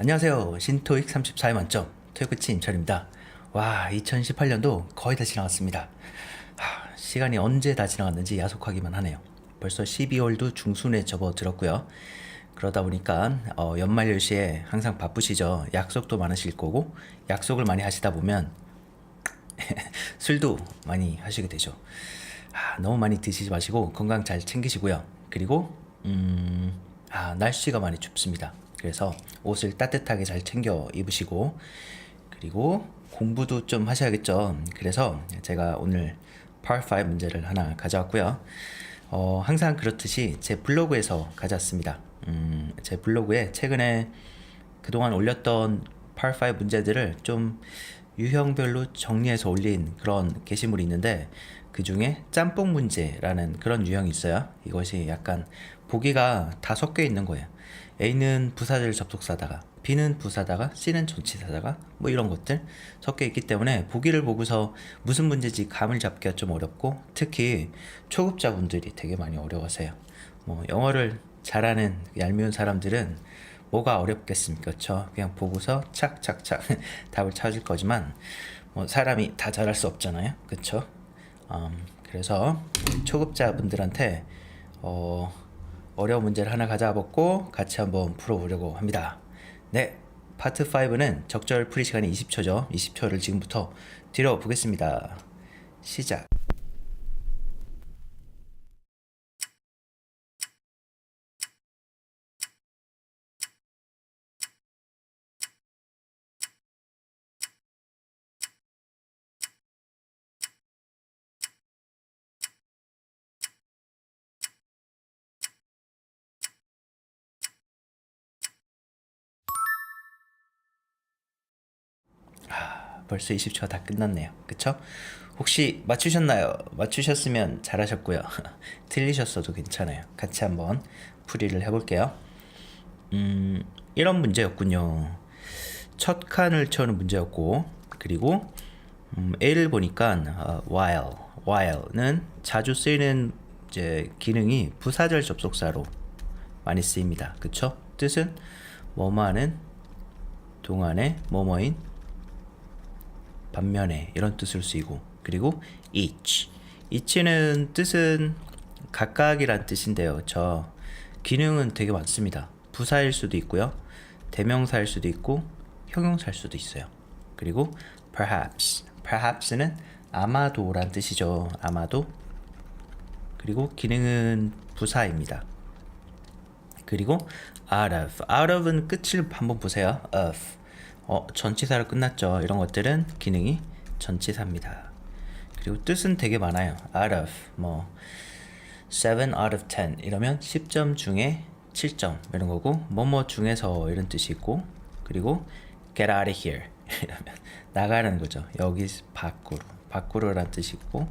안녕하세요. 신토익 34회 만점 토요크치 임철입니다. 와, 2018년도 거의 다 지나갔습니다. 하, 시간이 언제 다 지나갔는지 야속하기만 하네요. 벌써 12월도 중순에 접어들었고요. 그러다 보니까 어, 연말 연시에 항상 바쁘시죠. 약속도 많으실 거고 약속을 많이 하시다 보면 술도 많이 하시게 되죠. 아, 너무 많이 드시지 마시고 건강 잘 챙기시고요. 그리고 음, 아, 날씨가 많이 춥습니다. 그래서 옷을 따뜻하게 잘 챙겨 입으시고 그리고 공부도 좀 하셔야겠죠. 그래서 제가 오늘 Part 5 문제를 하나 가져왔고요. 어, 항상 그렇듯이 제 블로그에서 가져왔습니다. 음, 제 블로그에 최근에 그동안 올렸던 Part 5 문제들을 좀 유형별로 정리해서 올린 그런 게시물이 있는데 그 중에 짬뽕 문제라는 그런 유형이 있어요. 이것이 약간 보기가 다 섞여 있는 거예요. A는 부사절 접속사다가 B는 부사다가 C는 전치사다가 뭐 이런 것들 섞여 있기 때문에 보기를 보고서 무슨 문제지 감을 잡기가 좀 어렵고 특히 초급자분들이 되게 많이 어려워하세요. 뭐 영어를 잘하는 얄미운 사람들은 뭐가 어렵겠습니까? 그렇죠? 그냥 보고서 착착착 답을 찾을 거지만 뭐 사람이 다 잘할 수 없잖아요. 그렇죠? 음, 그래서 초급자분들한테 어, 어려운 문제를 하나 가져와봤고 같이 한번 풀어보려고 합니다. 네, 파트 5는 적절 풀이 시간이 20초죠. 20초를 지금부터 드려 보겠습니다. 시작. 벌써 20초가 다 끝났네요. 그쵸? 혹시 맞추셨나요? 맞추셨으면 잘하셨고요. 틀리셨어도 괜찮아요. 같이 한번 풀이를 해볼게요. 음, 이런 문제였군요. 첫 칸을 채우는 문제였고, 그리고 음, A를 보니까 어, while, while는 자주 쓰이는 이제 기능이 부사절 접속사로 많이 쓰입니다. 그쵸? 뜻은 뭐뭐하는 동안의 뭐뭐인 반면에 이런 뜻을 쓰이고 그리고 each each는 뜻은 각각이란 뜻인데요. 저 기능은 되게 많습니다. 부사일 수도 있고요. 대명사일 수도 있고 형용사일 수도 있어요. 그리고 perhaps perhaps는 아마도란 뜻이죠. 아마도 그리고 기능은 부사입니다. 그리고 out of out of는 끝을 한번 보세요. of 어, 전치사로 끝났죠. 이런 것들은 기능이 전치사입니다. 그리고 뜻은 되게 많아요. out of 뭐 7 out of 10 이러면 10점 중에 7점 이런 거고 뭐뭐 중에서 이런 뜻이 있고 그리고 get out of here 이러면 나가는 거죠. 여기 밖으로 밖으로란 뜻이 있고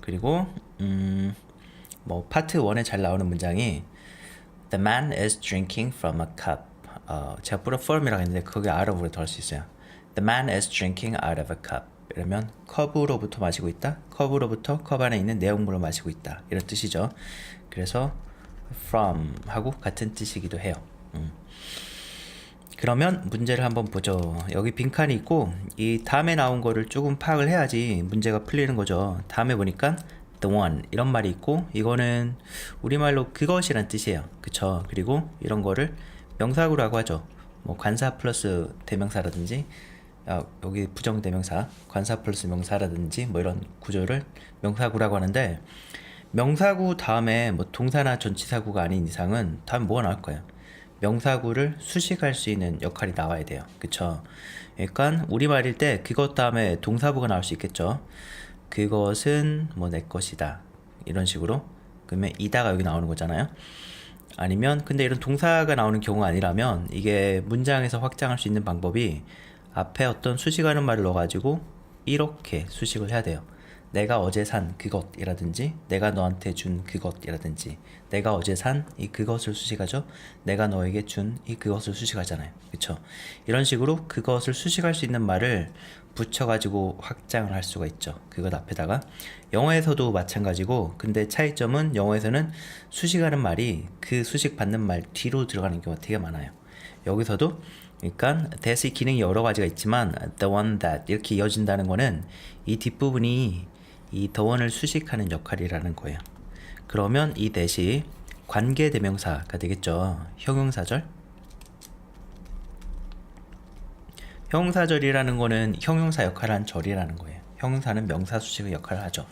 그리고 음, 뭐 파트 1에 잘 나오는 문장이 The man is drinking from a cup. 어, 제가 form이라고 했는데 거기 out of로 더 할 수 있어요. The man is drinking out of a cup. 이러면 컵으로부터 마시고 있다. 컵으로부터 컵 안에 있는 내용물을 마시고 있다. 이런 뜻이죠. 그래서 from 하고 같은 뜻이기도 해요. 음. 그러면 문제를 한번 보죠. 여기 빈칸이 있고 이 다음에 나온 거를 조금 파악을 해야지 문제가 풀리는 거죠. 다음에 보니까 the one 이런 말이 있고 이거는 우리말로 그것이란 뜻이에요. 그쵸? 그리고 이런 거를 명사구라고 하죠. 뭐 관사 플러스 대명사라든지 아, 여기 부정 대명사 관사 플러스 명사라든지 뭐 이런 구조를 명사구라고 하는데 명사구 다음에 뭐 동사나 전치사구가 아닌 이상은 다음 뭐가 나올 거예요. 명사구를 수식할 수 있는 역할이 나와야 돼요. 그쵸? 그러니까 우리말일 때 그것 다음에 동사부가 나올 수 있겠죠. 그것은 뭐 내 것이다. 이런 식으로. 그러면 이다가 여기 나오는 거잖아요. 아니면 근데 이런 동사가 나오는 경우가 아니라면 이게 문장에서 확장할 수 있는 방법이 앞에 어떤 수식하는 말을 넣어가지고 이렇게 수식을 해야 돼요. 내가 어제 산 그것이라든지 내가 너한테 준 그것이라든지 내가 어제 산 이 그것을 수식하죠. 내가 너에게 준 이 그것을 수식하잖아요. 그쵸? 이런 식으로 그것을 수식할 수 있는 말을 붙여가지고 확장을 할 수가 있죠. 그것 앞에다가 영어에서도 마찬가지고 근데 차이점은 영어에서는 수식하는 말이 그 수식 받는 말 뒤로 들어가는 경우가 되게 많아요. 여기서도 그러니까 that의 기능이 여러 가지가 있지만 the one that 이렇게 이어진다는 거는 이 뒷부분이 이 the one을 수식하는 역할이라는 거예요. 그러면 이 that이 관계 대명사가 되겠죠. 형용사절. 형용사절이라는 거는 형용사 역할을 한 절이라는 거예요. 형용사는 명사 수식의 역할을 하죠.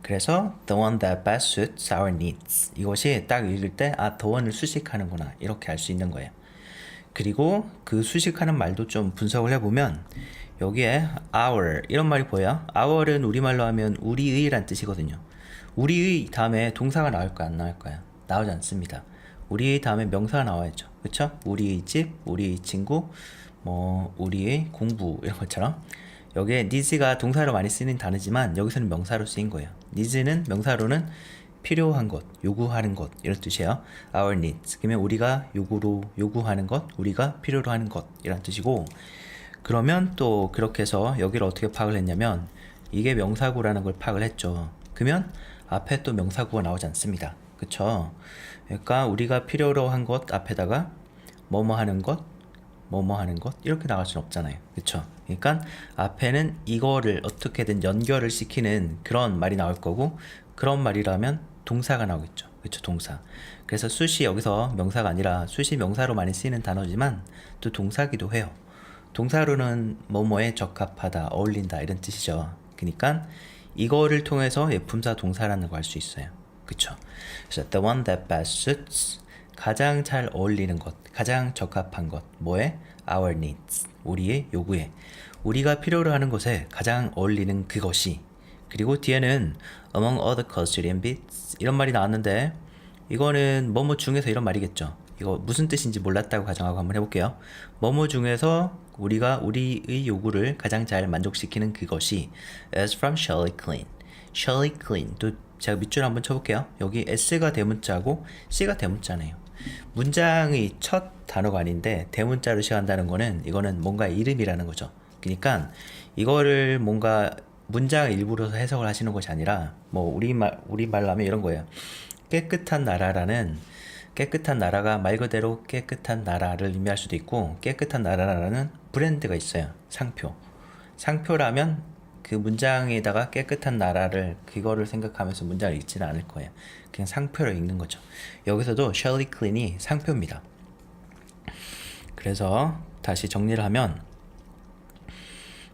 그래서 the one that best suits our needs 이것이 딱 읽을 때 아 the one을 수식하는구나 이렇게 알 수 있는 거예요. 그리고 그 수식하는 말도 좀 분석을 해보면 여기에 our 이런 말이 보여요. our은 우리말로 하면 우리의란 뜻이거든요. 우리의 다음에 동사가 나올까요? 안 나올까요? 나오지 않습니다. 우리의 다음에 명사가 나와야죠. 그쵸? 우리의 집, 우리의 친구, 뭐 우리의 공부 이런 것처럼 여기에 needs가 동사로 많이 쓰는 단어지만 여기서는 명사로 쓰인 거예요. needs는 명사로는 필요한 것, 요구하는 것 이런 뜻이에요. Our needs. 그러면 우리가 요구로 요구하는 것, 우리가 필요로 하는 것 이런 뜻이고 그러면 또 그렇게 해서 여기를 어떻게 파악을 했냐면 이게 명사구라는 걸 파악을 했죠. 그러면 앞에 또 명사구가 나오지 않습니다. 그쵸? 그러니까 우리가 필요로 한 것 앞에다가 뭐뭐 하는 것, 뭐뭐 하는 것 이렇게 나갈 수는 없잖아요. 그쵸? 그러니까 앞에는 이거를 어떻게든 연결을 시키는 그런 말이 나올 거고 그런 말이라면 동사가 나오겠죠. 그쵸? 동사. 그래서 숫이 여기서 명사가 아니라 숫이 명사로 많이 쓰이는 단어지만 또 동사기도 해요. 동사로는 뭐뭐에 적합하다, 어울린다 이런 뜻이죠. 그러니까 이거를 통해서 예품사 동사라는 거알수 있어요. 그쵸? 그래서 the one that best suits 가장 잘 어울리는 것, 가장 적합한 것, 뭐에? Our needs, 우리의 요구에, 우리가 필요로 하는 것에 가장 어울리는 그것이. 그리고 뒤에는 among other custodian bits 이런 말이 나왔는데 이거는 뭐뭐 중에서 이런 말이겠죠. 이거 무슨 뜻인지 몰랐다고 가정하고 한번 해볼게요. 뭐뭐 중에서 우리가 우리의 요구를 가장 잘 만족시키는 그것이 as from Shelley Clean. Shelley Clean. 또 제가 밑줄 한번 쳐볼게요. 여기 S가 대문자고 C가 대문자네요. 문장의 첫 단어가 아닌데 대문자로 시작한다는 거는 이거는 뭔가 이름이라는 거죠. 그러니까 이거를 뭔가 문장 일부러서 해석을 하시는 것이 아니라 뭐 우리말 우리말로 하면 이런 거예요. 깨끗한 나라라는 깨끗한 나라가 말 그대로 깨끗한 나라를 의미할 수도 있고 깨끗한 나라라는 브랜드가 있어요. 상표. 상표라면 그 문장에다가 깨끗한 나라를 그거를 생각하면서 문장을 읽지는 않을 거예요. 그냥 상표로 읽는 거죠. 여기서도 셜리 클린이 상표입니다. 그래서 다시 정리를 하면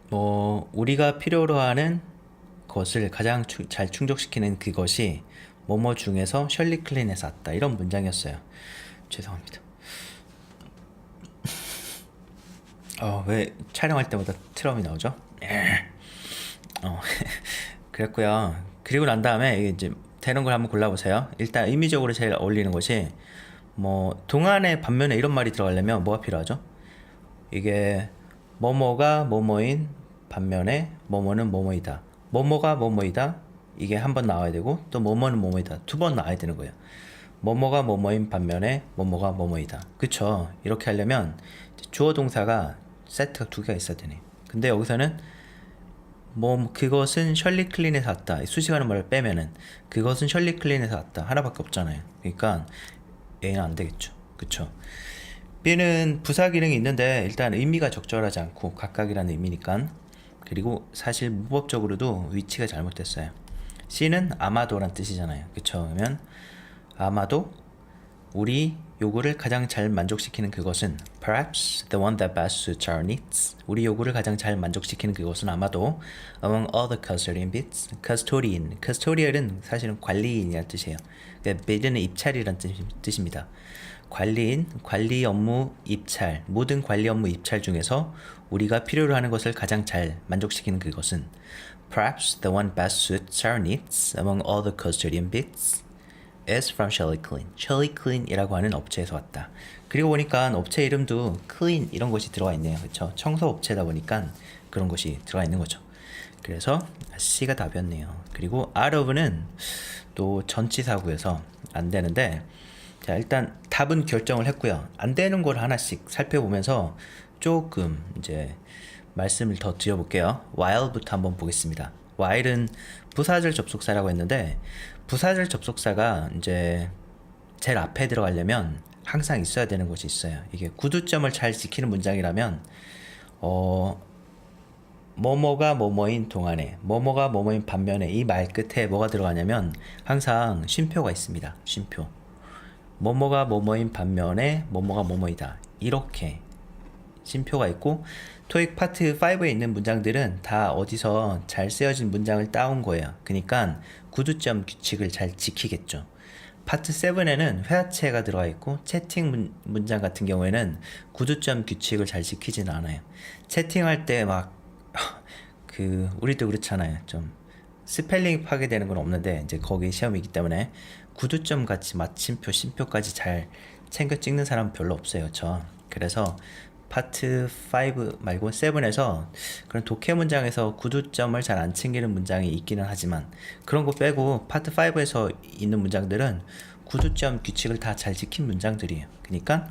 뭐 우리가 필요로 하는 것을 가장 추- 잘 충족시키는 그것이 뭐뭐 중에서 셜리 클린에서 왔다 이런 문장이었어요. 죄송합니다. 어, 왜 촬영할 때마다 트럼이 나오죠? 어, 그랬고요. 그리고 난 다음에 이제 되는 걸 한번 골라보세요. 일단 의미적으로 제일 어울리는 것이 뭐 동안의 반면에 이런 말이 들어가려면 뭐가 필요하죠? 이게 뭐뭐가 뭐뭐인 반면에 뭐뭐는 뭐뭐이다. 뭐뭐가 뭐뭐이다. 이게 한 번 나와야 되고 또 뭐뭐는 뭐뭐이다. 두 번 나와야 되는 거예요. 뭐뭐가 뭐뭐인 반면에 뭐뭐가 뭐뭐이다. 그쵸? 이렇게 하려면 주어 동사가 세트가 두 개가 있어야 되네. 근데 여기서는 뭐 그것은 셜리 클린에서 왔다. 이 수식하는 말을 빼면은 그것은 셜리 클린에서 왔다. 하나밖에 없잖아요. 그러니까 A는 안 되겠죠. 그쵸? B는 부사 기능이 있는데 일단 의미가 적절하지 않고 각각이라는 의미니까 그리고 사실 문법적으로도 위치가 잘못됐어요. C는 아마도란 뜻이잖아요. 그쵸? 그러면 아마도 우리 요구를 가장 잘 만족시키는 그것은 perhaps the one that best suits our needs. 우리 요구를 가장 잘 만족시키는 그것은 아마도 among all the custodian bits. custodian, custodian은 사실은 관리인이라는 뜻이에요. 그러니까 bid는 입찰이라는 뜻, 뜻입니다. 관리인, 관리 업무 입찰, 모든 관리 업무 입찰 중에서 우리가 필요로 하는 것을 가장 잘 만족시키는 그것은 perhaps the one best suits our needs among all the custodian bits. Is from Shelly Clean. Shelly Clean이라고 하는 업체에서 왔다. 그리고 보니까 업체 이름도 clean 이런 것이 들어가 있네요. 그렇죠? 청소 업체다 보니까 그런 것이 들어가 있는 거죠. 그래서 C가 답이었네요. 그리고 out of는 또 전치사구여서 안 되는데 자 일단 답은 결정을 했고요. 안 되는 걸 하나씩 살펴보면서 조금 이제 말씀을 더 드려볼게요. while부터 한번 보겠습니다. While은 부사절 접속사라고 했는데 부사절 접속사가 이제 제일 앞에 들어가려면 항상 있어야 되는 것이 있어요. 이게 구두점을 잘 지키는 문장이라면 어 뭐뭐가 뭐뭐인 동안에 뭐뭐가 뭐뭐인 반면에 이 말 끝에 뭐가 들어가냐면 항상 쉼표가 있습니다. 쉼표. 뭐뭐가 뭐뭐인 반면에 뭐뭐가 뭐뭐이다. 이렇게 쉼표가 있고 토익 파트 5에 있는 문장들은 다 어디서 잘 쓰여진 문장을 따온 거예요. 그러니까 구두점 규칙을 잘 지키겠죠. 파트 7에는 회화체가 들어가 있고 채팅 문, 문장 같은 경우에는 구두점 규칙을 잘 지키지는 않아요. 채팅할 때 막 그 우리도 그렇잖아요. 좀 스펠링 파괴되는 건 없는데 이제 거기 시험이기 때문에 구두점 같이 마침표, 심표까지 잘 챙겨 찍는 사람 은 별로 없어요. 저 그래서 파트 5 말고 7에서 그런 독해 문장에서 구두점을 잘 안 챙기는 문장이 있기는 하지만 그런 거 빼고 파트 5에서 있는 문장들은 구두점 규칙을 다 잘 지킨 문장들이에요. 그러니까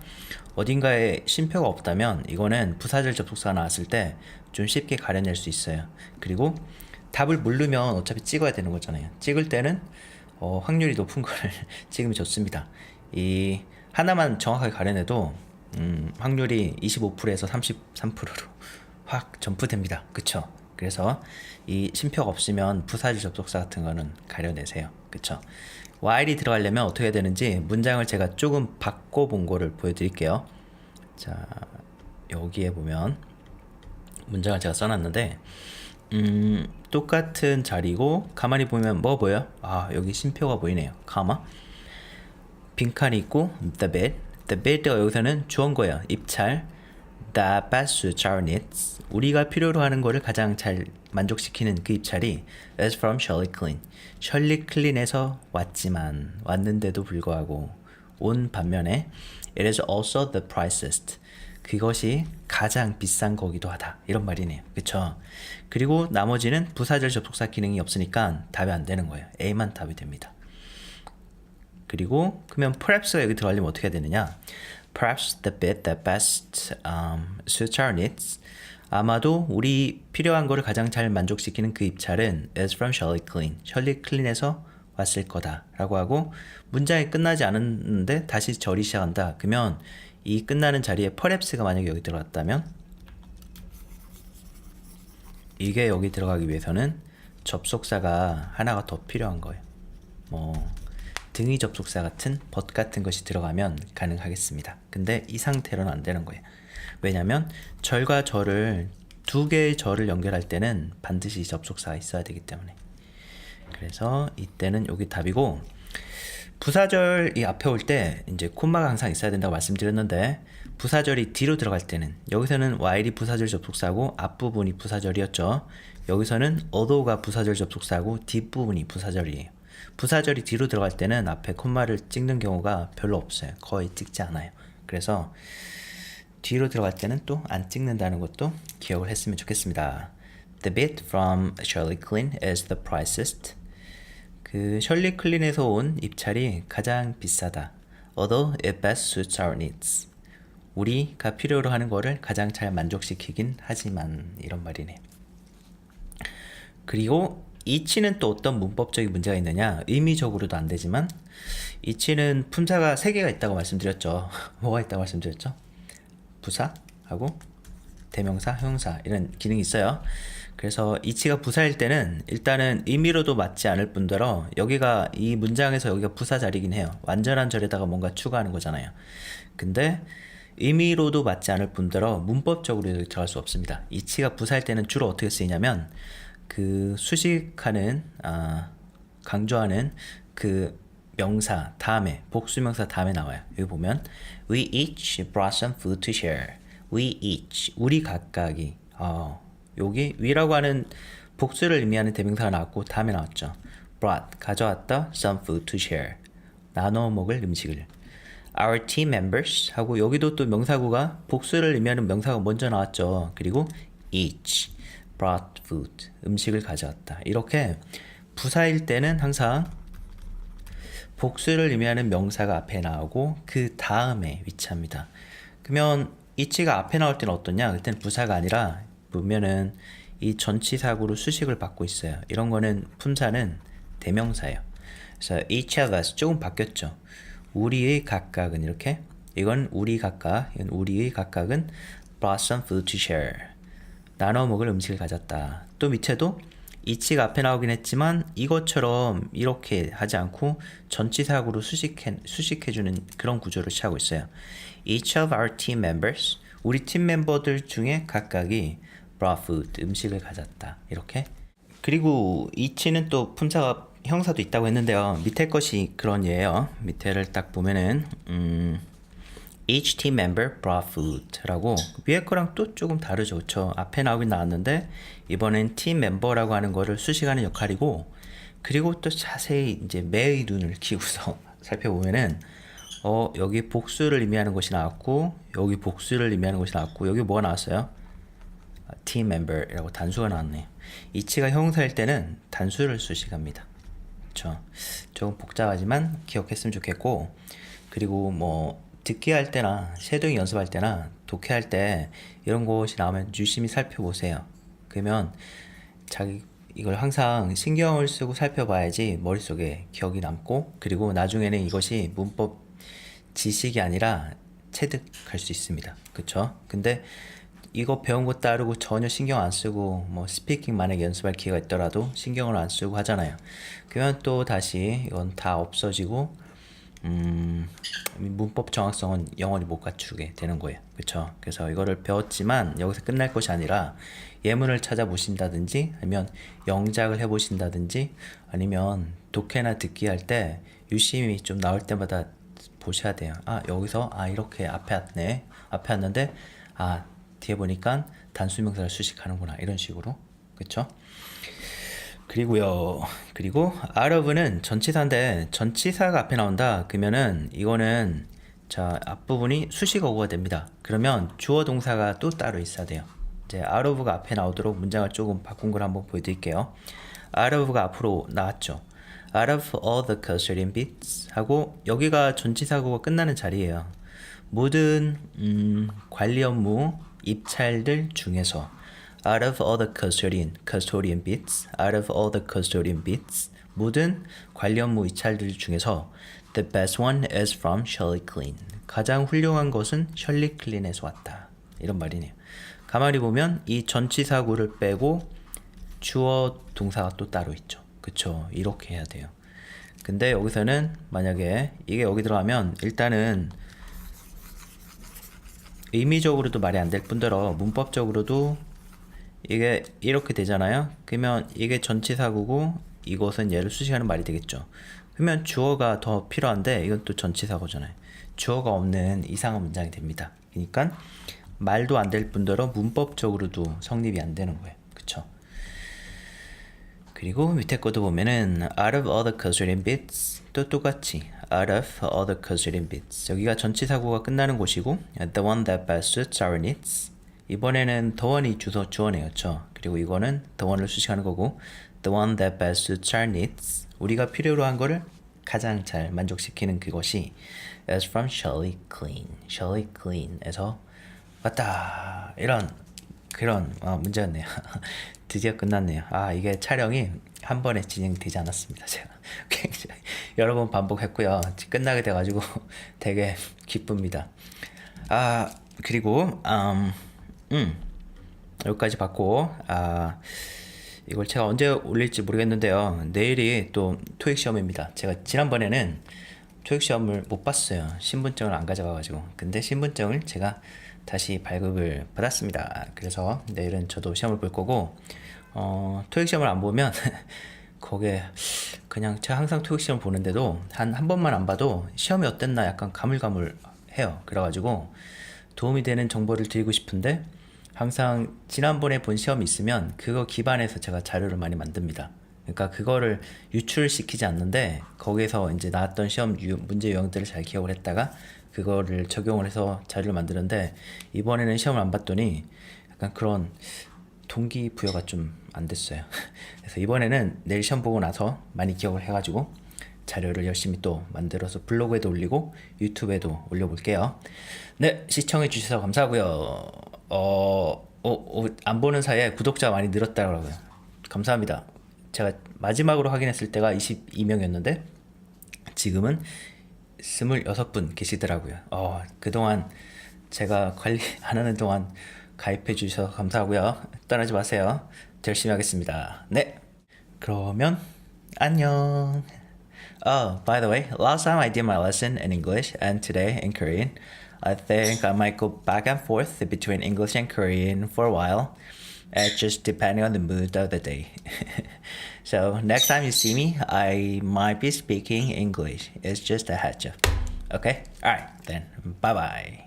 어딘가에 쉼표가 없다면 이거는 부사절 접속사가 나왔을 때 좀 쉽게 가려낼 수 있어요. 그리고 답을 모르면 어차피 찍어야 되는 거잖아요. 찍을 때는 어, 확률이 높은 거를 찍으면 좋습니다. 이 하나만 정확하게 가려내도 음, 확률이 25%에서 33%로 확 점프됩니다. 그쵸? 그래서 이 심표가 없으면 부사절 접속사 같은 거는 가려내세요. 그쵸? while이 들어가려면 어떻게 되는지 문장을 제가 조금 바꿔본 거를 보여드릴게요. 자, 여기에 보면 문장을 제가 써놨는데 음, 똑같은 자리고 가만히 보면 뭐 보여? 아 여기 심표가 보이네요. 가마 빈칸이 있고 the bed the bed가 여기서는 주어인 거예요. 입찰 the best suits our needs 우리가 필요로 하는 거를 가장 잘 만족시키는 그 입찰이 is from Shirley Clean 셜리 클린에서 왔지만 왔는데도 불구하고 온 반면에 it is also the priciest 그것이 가장 비싼 거기도 하다. 이런 말이네요. 그쵸? 그리고 나머지는 부사절 접속사 기능이 없으니까 답이 안 되는 거예요. A만 답이 됩니다. 그리고 그러면 perhaps가 여기 들어가려면 어떻게 해야 되느냐? Perhaps the bit that best um, suits our needs. 아마도 우리 필요한 거를 가장 잘 만족시키는 그 입찰은 is from Shirley Clean. 셜리 클린에서 왔을 거다라고 하고 문장이 끝나지 않았는데 다시 절이 시작한다. 그러면 이 끝나는 자리에 perhaps가 만약에 여기 들어갔다면 이게 여기 들어가기 위해서는 접속사가 하나가 더 필요한 거예요. 뭐 등위 접속사 같은 but 같은 것이 들어가면 가능하겠습니다. 근데 이 상태로는 안 되는 거예요. 왜냐면 절과 절을 두 개의 절을 연결할 때는 반드시 접속사가 있어야 되기 때문에. 그래서 이때는 여기 답이고 부사절이 앞에 올 때 이제 콤마가 항상 있어야 된다고 말씀드렸는데 부사절이 뒤로 들어갈 때는 여기서는 while이 부사절 접속사고 앞부분이 부사절이었죠. 여기서는 although가 부사절 접속사고 뒷부분이 부사절이에요. 부사절이 뒤로 들어갈 때는 앞에 콤마를 찍는 경우가 별로 없어요. 거의 찍지 않아요. 그래서 뒤로 들어갈 때는 또 안 찍는다는 것도 기억을 했으면 좋겠습니다. The bit from Shirley Clean is the priciest. 그 셜리 클린에서 온 입찰이 가장 비싸다. Although it best suits our needs. 우리가 필요로 하는 거를 가장 잘 만족시키긴 하지만 이런 말이네. 그리고 이치는 또 어떤 문법적인 문제가 있느냐? 의미적으로도 안 되지만 이치는 품사가 세 개가 있다고 말씀드렸죠. 뭐가 있다고 말씀드렸죠? 부사하고 대명사, 형용사 이런 기능이 있어요. 그래서 이치가 부사일 때는 일단은 의미로도 맞지 않을 뿐더러 여기가 이 문장에서 여기가 부사 자리긴 해요. 완전한 절에다가 뭔가 추가하는 거잖아요. 근데 의미로도 맞지 않을 뿐더러 문법적으로 들어갈 수 없습니다. 이치가 부사일 때는 주로 어떻게 쓰이냐면 그 수식하는 아, 강조하는 그 명사 다음에 복수명사 다음에 나와요. 여기 보면 we each brought some food to share. we each 우리 각각이 어, 여기 we라고 하는 복수를 의미하는 대명사가 나왔고 다음에 나왔죠. brought 가져왔다 some food to share 나눠 먹을 음식을 our team members 하고 여기도 또 명사구가 복수를 의미하는 명사가 먼저 나왔죠. 그리고 each brought food 음식을 가져왔다. 이렇게 부사일 때는 항상 복수를 의미하는 명사가 앞에 나오고 그 다음에 위치합니다. 그러면 이치가 앞에 나올 때는 어떠냐? 그때는 부사가 아니라 보면은 이 전치사구로 수식을 받고 있어요. 이런 거는 품사는 대명사예요. 그래서 each of us 조금 바뀌었죠. 우리의 각각은 이렇게 이건 우리 각각, 이건 우리의 각각은 brought some food to share. 나눠 먹을 음식을 가졌다. 또 밑에도 이치가 앞에 나오긴 했지만 이것처럼 이렇게 하지 않고 전치사구로 수식해, 수식해주는 그런 구조를 취하고 있어요. Each of our team members, 우리 팀 멤버들 중에 각각이 brought food, 음식을 가졌다. 이렇게. 그리고 이치는 또 품사가 형사도 있다고 했는데요. 밑에 것이 그런 예예요. 밑에를 딱 보면은 음, Each team member brought food라고 위에 거랑 또 조금 다르죠, 그렇죠? 앞에 나오긴 나왔는데 이번엔 팀 멤버라고 하는 거를 수식하는 역할이고 그리고 또 자세히 이제 매의 눈을 키우서 살펴보면은 어 여기 복수를 의미하는 것이 나왔고 여기 복수를 의미하는 것이 나왔고 여기 뭐가 나왔어요? team member이라고 단수가 나왔네요. 이치가 형사일 때는 단수를 수식합니다. 그렇죠. 조금 복잡하지만 기억했으면 좋겠고 그리고 뭐 듣기 할 때나 쉐도잉 연습할 때나 독해할 때 이런 것이 나오면 유심히 살펴보세요. 그러면 자기 이걸 항상 신경을 쓰고 살펴봐야지 머릿속에 기억이 남고 그리고 나중에는 이것이 문법 지식이 아니라 체득할 수 있습니다. 그쵸? 근데 이거 배운 거 따르고 전혀 신경 안 쓰고 뭐 스피킹 만약에 연습할 기회가 있더라도 신경을 안 쓰고 하잖아요. 그러면 또 다시 이건 다 없어지고 음, 문법 정확성은 영원히 못 갖추게 되는 거예요. 그렇죠? 그래서 이거를 배웠지만 여기서 끝날 것이 아니라 예문을 찾아보신다든지 아니면 영작을 해보신다든지 아니면 독해나 듣기 할 때 유심히 좀 나올 때마다 보셔야 돼요. 아 여기서 아 이렇게 앞에 왔네. 앞에 왔는데 아 뒤에 보니까 단수명사를 수식하는구나 이런 식으로 그렇죠? 그리고요. 그리고 of는 전치사인데 전치사가 앞에 나온다. 그러면은 이거는 자 앞부분이 수식어구가 됩니다. 그러면 주어 동사가 또 따로 있어야 돼요. 이제 of가 앞에 나오도록 문장을 조금 바꾼 걸 한번 보여드릴게요. of가 앞으로 나왔죠. out of all the custodian bits 하고 여기가 전치사구가 끝나는 자리예요. 모든 음, 관리 업무 입찰들 중에서 out of all the custodian custodian bits out of all the custodian bits 모든 관리 업무 입찰들 중에서 the best one is from Shirley Clean 가장 훌륭한 것은 셜리 클린에서 왔다 이런 말이네요. 가만히 보면 이 전치사구를 빼고 주어 동사가 또 따로 있죠. 그쵸? 이렇게 해야 돼요. 근데 여기서는 만약에 이게 여기 들어가면 일단은 의미적으로도 말이 안 될 뿐더러 문법적으로도 이게 이렇게 되잖아요. 그러면 이게 전치사구고 이것은 얘를 수식하는 말이 되겠죠. 그러면 주어가 더 필요한데 이건 또 전치사구잖아요. 주어가 없는 이상한 문장이 됩니다. 그러니까 말도 안 될 뿐더러 문법적으로도 성립이 안 되는 거예요. 그쵸? 그리고 밑에 것도 보면은 out of all the custodian bits 또 똑같이 out of all the custodian bits 여기가 전치사구가 끝나는 곳이고 the one that best suits our needs 이번에는 the one이 주소 주어네요. 죠 그리고 이거는 the one을 수식하는 거고 the one that best suits our needs 우리가 필요로 한 거를 가장 잘 만족시키는 그것이 is from Shirley Clean Shirley Clean에서 왔다 이런 그런 아, 문제였네요. 드디어 끝났네요. 아 이게 촬영이 한 번에 진행되지 않았습니다. 제가 굉장히 여러 번 반복했고요. 끝나게 돼가지고 되게 기쁩니다. 아 그리고 음, 음 여기까지 받고 아 이걸 제가 언제 올릴지 모르겠는데요. 내일이 또 토익 시험입니다. 제가 지난번에는 토익 시험을 못 봤어요. 신분증을 안 가져가가지고. 근데 신분증을 제가 다시 발급을 받았습니다. 그래서 내일은 저도 시험을 볼 거고, 어, 토익 시험을 안 보면, 거기에 그냥 제가 항상 토익 시험 보는데도 한, 한 번만 안 봐도 시험이 어땠나 약간 가물가물해요. 그래가지고 도움이 되는 정보를 드리고 싶은데, 항상 지난번에 본 시험이 있으면 그거 기반해서 제가 자료를 많이 만듭니다. 그러니까 그거를 유출시키지 않는데 거기에서 이제 나왔던 시험 유, 문제 유형들을 잘 기억을 했다가 그거를 적용을 해서 자료를 만드는데 이번에는 시험을 안 봤더니 약간 그런 동기부여가 좀 안 됐어요. 그래서 이번에는 내일 시험 보고 나서 많이 기억을 해가지고 자료를 열심히 또 만들어서 블로그에도 올리고 유튜브에도 올려볼게요. 네, 시청해 주셔서 감사하고요. 어, 어, 어, 안 보는 사이에 구독자 많이 늘었다고요. 감사합니다. 제가 마지막으로 확인했을 때가 22명이었는데 지금은 26분 계시더라고요. 어, 그동안 제가 관리 안 하는 동안 가입해 주셔서 감사하고요. 떠나지 마세요. 열심히 하겠습니다. 네. 그러면 안녕. Oh, by the way, last time I did my lesson in English and today in Korean. I think I might go back and forth between English and Korean for a while. It's just depending on the mood of the day. so next time you see me, I might be speaking English. It's just a heads up. Okay? Alright, then. Bye bye.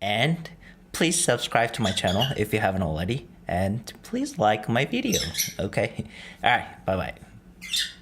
And please subscribe to my channel if you haven't already. And please like my video. Okay? Alright, bye bye you